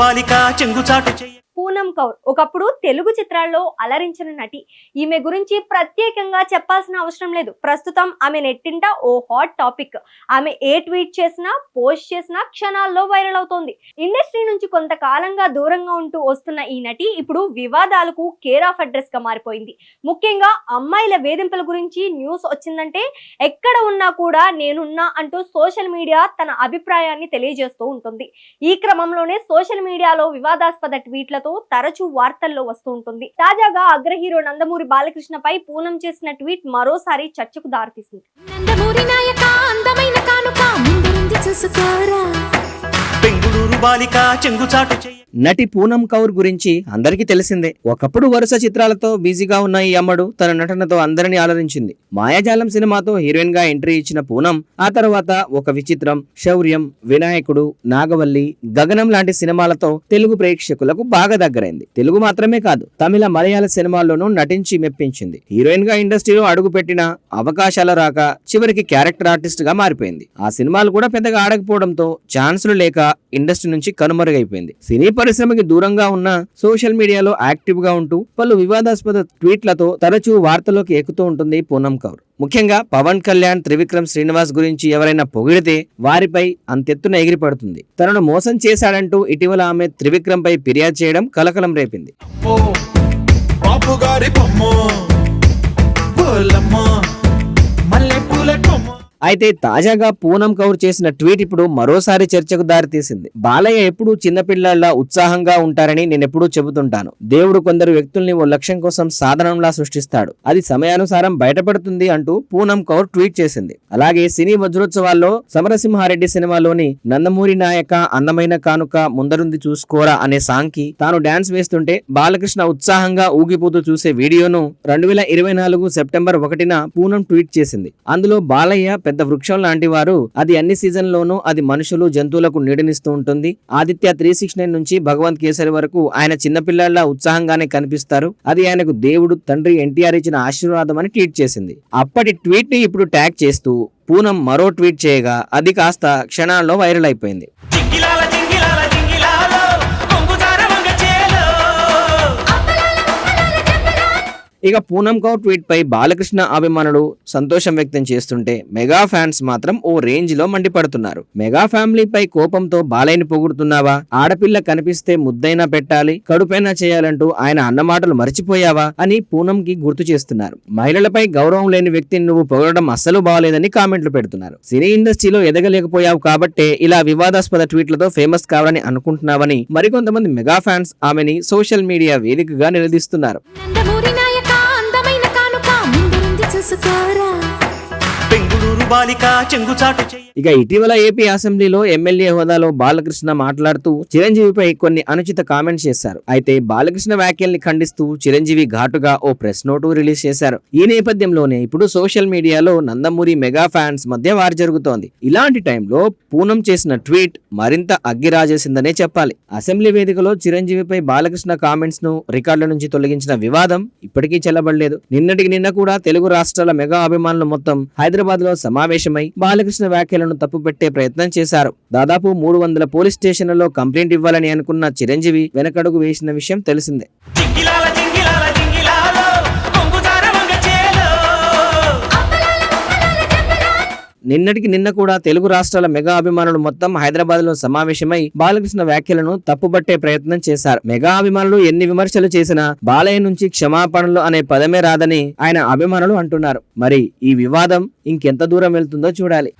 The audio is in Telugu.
బాలిక చెంగుచాటు చెయ్య. పూనం కౌర్. ఒకప్పుడు తెలుగు చిత్రాల్లో అలరించిన నటి. ఈమె గురించి ప్రత్యేకంగా చెప్పాల్సిన అవసరం లేదు. ప్రస్తుతం ఆమె నెట్టింట ఓ హాట్ టాపిక్. ఆమె ఏ ట్వీట్ చేసినా పోస్ట్ చేసినా క్షణాల్లో వైరల్ అవుతోంది. ఇండస్ట్రీ నుంచి కొంతకాలంగా దూరంగా ఉంటూ వస్తున్న ఈ నటి ఇప్పుడు వివాదాలకు కేర్ ఆఫ్ అడ్రస్గా మారిపోయింది. ముఖ్యంగా అమ్మాయిల వేధింపుల గురించి న్యూస్ వచ్చిందంటే ఎక్కడ ఉన్నా కూడా నేనున్నా అంటూ సోషల్ మీడియా తన అభిప్రాయాన్ని తెలియజేస్తూ ఉంటుంది. ఈ క్రమంలోనే సోషల్ మీడియాలో వివాదాస్పద ట్వీట్లతో తరచూ వార్తల్లో వస్తూ ఉంటుంది. తాజాగా అగ్ర హీరో నందమూరి బాలకృష్ణపై పూనం చేసిన ట్వీట్ మరోసారి చర్చకు దారితీసింది. నందమూరి నాయక అందమైన కానుక చూసుకోరా. బెంగుళూరు బాలిక చెంగుచాటు నటి పూనం కౌర్ గురించి అందరికీ తెలిసిందే. ఒకప్పుడు వరుస చిత్రాలతో బిజీగా ఉన్న ఈ అమ్మడు తన నటనతో అందరినీ ఆలరించింది మాయాజాలం సినిమాతో హీరోయిన్గా ఎంట్రీ ఇచ్చిన పూనం ఆ తర్వాత ఒక విచిత్రం శౌర్యం వినాయకుడు నాగవల్లి గగనం లాంటి సినిమాలతో తెలుగు ప్రేక్షకులకు బాగా దగ్గరైంది. తెలుగు మాత్రమే కాదు తమిళ మలయాళ సినిమాల్లోనూ నటించి మెప్పించింది. హీరోయిన్గా ఇండస్ట్రీలో అడుగుపెట్టిన అవకాశాలు రాక చివరికి క్యారెక్టర్ ఆర్టిస్ట్గా మారిపోయింది. ఆ సినిమాలు కూడా పెద్దగా ఆడకపోవడంతో ఛాన్సులు లేక ఇండస్ట్రీ నుంచి కనుమరుగైపోయింది. సినీ పరిశ్రమకి దూరంగా ఉన్న సోషల్ మీడియాలో యాక్టివ్గా ఉంటూ పలు వివాదాస్పద ట్వీట్లతో తరచూ వార్తలోకి ఎక్కుతూ ఉంటుంది పూనం కౌర్. ముఖ్యంగా పవన్ కళ్యాణ్ త్రివిక్రమ్ శ్రీనివాస్ గురించి ఎవరైనా పొగిడితే వారిపై అంతెత్తున ఎగిరిపడుతుంది. తనను మోసం చేశాడంటూ ఇటీవల ఆమె త్రివిక్రమ్ పై ఫిర్యాదు చేయడం కలకలం రేపింది. ఓ గారి బొమ్మ కొమ్మ. అయితే తాజాగా పూనం కౌర్ చేసిన ట్వీట్ ఇప్పుడు మరోసారి చర్చకు దారితీసింది. బాలయ్య ఎప్పుడూ చిన్నపిల్లల్లా ఉత్సాహంగా ఉంటారని నేను ఎప్పుడూ చెబుతుంటాను. దేవుడు కొందరు వ్యక్తుల్ని ఓ లక్ష్యం కోసం సాధనంలా సృష్టిస్తాడు. అది సమయానుసారం బయటపడుతుంది అంటూ పూనం కౌర్ ట్వీట్ చేసింది. అలాగే సినీ వజ్రోత్సవాల్లో సమరసింహారెడ్డి సినిమాలోని నందమూరి నాయక అందమైన కానుక ముందరుంది చూసుకోరా అనే సాంగ్కి తాను డాన్స్ వేస్తుంటే బాలకృష్ణ ఉత్సాహంగా ఊగిపోతూ చూసే వీడియోను రెండు వేల ఇరవై నాలుగు సెప్టెంబర్ ఒకటిన పూనం ట్వీట్ చేసింది. అందులో బాలయ్య పెద్ద వృక్షం లాంటి వారు అది అన్ని సీజన్లోనూ అది మనుషులు జంతువులకు నీడనిస్తూ ఉంటుంది. ఆదిత్య త్రీ సిక్స్ నైన్ నుంచి భగవంత్ కేసరి వరకు ఆయన చిన్నపిల్లల్లా ఉత్సాహంగానే కనిపిస్తారు. అది ఆయనకు దేవుడు తండ్రి ఎన్టీఆర్ ఇచ్చిన ఆశీర్వాదం అని ట్వీట్ చేసింది. అప్పటి ట్వీట్ని ఇప్పుడు ట్యాగ్ చేస్తూ పూనం మరో ట్వీట్ చేయగా అది కాస్త క్షణాల్లో వైరల్ అయిపోయింది. ఇక పూనం కౌర్ ట్వీట్ పై బాలకృష్ణ అభిమానులు సంతోషం వ్యక్తం చేస్తుంటే మెగా ఫ్యాన్స్ మాత్రం ఓ రేంజ్లో మండిపడుతున్నారు. మెగా ఫ్యామిలీపై కోపంతో బాలయ్యని పొగుడుతున్నావా? ఆడపిల్ల కనిపిస్తే ముద్దైనా పెట్టాలి కడుపైనా చేయాలంటూ ఆయన అన్నమాటలు మర్చిపోయావా? అని పూనంకి గుర్తు చేస్తున్నారు. మహిళలపై గౌరవం లేని వ్యక్తిని నువ్వు పొగడడం అస్సలు బాగాలేదని కామెంట్లు పెడుతున్నారు. సినీ ఇండస్ట్రీలో ఎదగలేకపోయావు కాబట్టే ఇలా వివాదాస్పద ట్వీట్లతో ఫేమస్ కావాలని అనుకుంటున్నావని మరికొంతమంది మెగా ఫ్యాన్స్ ఆమెని సోషల్ మీడియా వేదికగా నిలదీస్తున్నారు. చేసుకోరా బెంగుళూరు బాలిక చెంగుచాటు చెయ్య. ఇక ఇటీవల ఏపీ అసెంబ్లీలో ఎమ్మెల్యే హోదాలో బాలకృష్ణ మాట్లాడుతూ చిరంజీవిపై కొన్ని అనుచిత కామెంట్స్ చేశారు. అయితే బాలకృష్ణ వ్యాఖ్యల్ని ఖండిస్తూ చిరంజీవి ఘాటుగా ఓ ప్రెస్ నోటు రిలీజ్ చేశారు. ఈ నేపథ్యంలోనే ఇప్పుడు సోషల్ మీడియాలో నందమూరి మెగా ఫ్యాన్స్ మధ్య వారు జరుగుతోంది. ఇలాంటి టైంలో పూనం చేసిన ట్వీట్ మరింత అగ్గిరాజేసిందనే చెప్పాలి. అసెంబ్లీ వేదికలో చిరంజీవిపై బాలకృష్ణ కామెంట్స్ను రికార్డుల నుంచి తొలగించిన వివాదం ఇప్పటికీ చెల్లబడలేదు. నిన్నటికి నిన్న కూడా తెలుగు రాష్ట్రాల మెగా అభిమానులు మొత్తం హైదరాబాద్లో సమావేశమై బాలకృష్ణ వ్యాఖ్యలు వ్యాఖ్యలను తప్పుపెట్టే ప్రయత్నం చేశారు. దాదాపు మూడు వందల పోలీస్ స్టేషన్లలో కంప్లైంట్ ఇవ్వాలని అనుకున్న చిరంజీవి వెనకడుగు వేసిన విషయం తెలిసిందే. నిన్నటికి నిన్న కూడా తెలుగు రాష్ట్రాల మెగా అభిమానులు మొత్తం హైదరాబాద్లో సమావేశమై బాలకృష్ణ వ్యాఖ్యలను తప్పుబట్టే ప్రయత్నం చేశారు. మెగా అభిమానులు ఎన్ని విమర్శలు చేసినా బాలయ్య నుంచి క్షమాపణలు అనే పదమే రాదని ఆయన అభిమానులు అంటున్నారు. మరి ఈ వివాదం ఇంకెంత దూరం వెళ్తుందో చూడాలి.